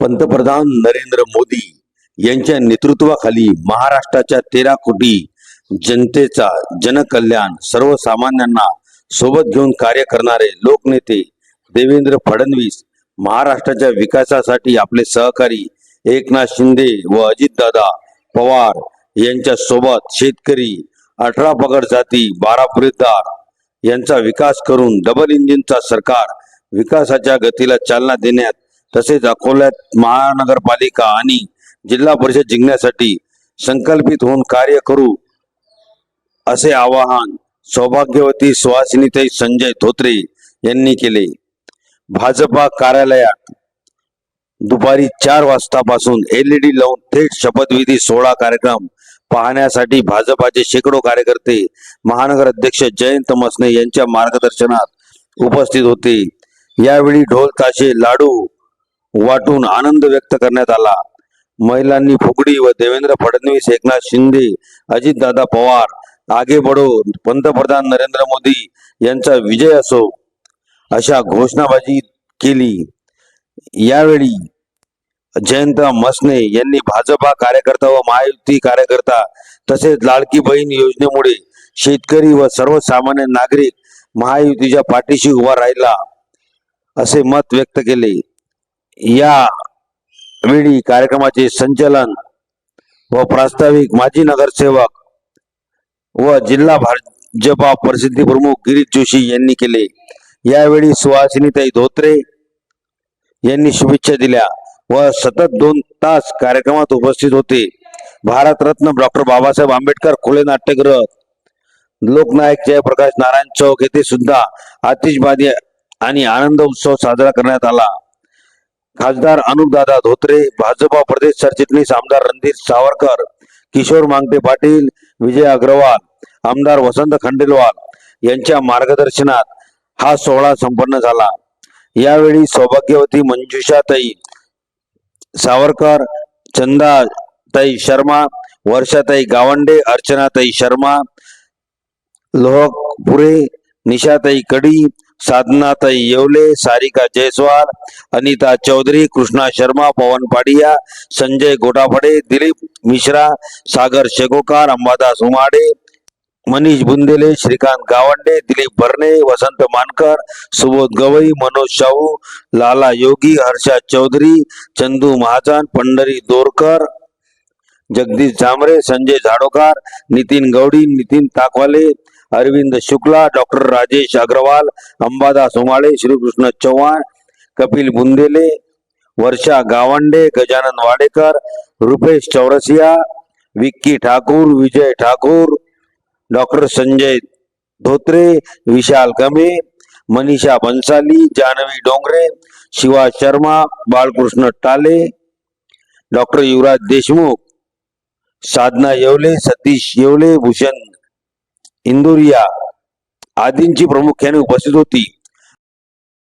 पंतप्रधान नरेंद्र मोदी यांच्या नेतृत्वाखाली महाराष्ट्राच्या तेरा कोटी जनतेचा जनकल्याण सर्वसामान्यांना सोबत घेऊन कार्य करणारे लोकनेते देवेंद्र फडणवीस महाराष्ट्राच्या विकासासाठी आपले सहकारी एकनाथ शिंदे व अजितदादा पवार यांच्या सोबत शेतकरी अठरा पगड जाती बारा पुरेदार यांचा विकास करून डबल इंजिनचा सरकार विकासाच्या गतीला चालना देण्यात तसेच अकोल्यात महानगरपालिका आणि जिल्हा परिषद जिंकण्यासाठी संकल्पित होऊन कार्य करू असे आवाहन सौभाग्यवती सुहासिनीताई संजय धोत्रे यांनी केले. भाजपा कार्यालयात दुपारी चार वाजतापासून एलईडी लावून थेट शपथविधी सोहळा कार्यक्रम पाहण्यासाठी भाजपाचे शेकडो कार्यकर्ते महानगर अध्यक्ष जयंत मसने यांच्या मार्गदर्शनात उपस्थित होते. यावेळी ढोल ताशे लाडू वाटून आनंद व्यक्त करण्यात आला. महिलांनी फुगडी व देवेंद्र फडणवीस एकनाथ शिंदे अजितदादा पवार आगे बढो पंतप्रधान नरेंद्र मोदी यांचा विजय असो अशा घोषणाबाजी केली. यावेळी जयंत मसने यांनी भाजपा कार्यकर्ता व महायुती कार्यकर्ता तसेच लाडकी बहीण योजनेमुळे शेतकरी व सर्वसामान्य नागरिक महायुतीच्या पाठीशी उभा राहिला असे मत व्यक्त केले. या वेळी कार्यक्रमाचे संचालन व प्रास्ताविक माजी नगरसेवक व जिल्हा भाजपा प्रसिद्धी प्रमुख गिरीश जोशी यांनी केले. यावेळी सुहासिनीताई धोत्रे यांनी शुभेच्छा दिल्या व सतत दोन तास कार्यक्रमात उपस्थित होते. भारतरत्न डॉक्टर बाबासाहेब आंबेडकर खुले नाट्यगृह लोकनायक जयप्रकाश नारायण चौक येथे सुद्धा आतिषबाजी आणि आनंद उत्सव साजरा करण्यात आला. खासदार अनुपदादा धोत्रे भाजपा प्रदेश सरचिटणीस आमदार रणधीर सावरकर किशोर मांगटे पाटील विजय अग्रवाल आमदार वसंत खंडेलवाल यांच्या मार्गदर्शनात हा सोहळा संपन्न झाला. यावेळी सौभाग्यवती मंजुषाताई सावरकर चंदाताई शर्मा वर्षाताई Gawande अर्चनाताई Sharma Lohpure Nishatai Kadi Sadhanatai Yewale Sarika Jaiswal Anita Chaudhari Krishna Sharma Pawan Padiya Sanjay Gotaphade Dilip Mishra Sagar Shegokar Ambadas Umade Manish Bundele Shrikant Gawande Dilip Bharne Vasant Mankar Subodh Gawai Manoj Shahu Lala Yogi Harsha Chaudhari Chandu Mahajan Pandhari Dorkar Jagdish Zamre Sanjay Zadokar Nitin Gaudi Nitin Takwale Arvind Shukla doctor Rajesh Agrawal Ambadas Umale Shrikrishna Chavan Kapil Bundele Varsha Gawande Gajanan Wadekar Rupesh Chaurasia Vicky Thakur Vijay Thakur doctor Sanjay Dhotre Vishal Kame Manisha Bansali Janvi Dongre Shiva Sharma Balkrishna Tale doctor Yuvraj Deshmukh Sadhana Yewale Satish Yewale Bhushan Induriya आदींची प्रामुख्याने उपस्थित होती.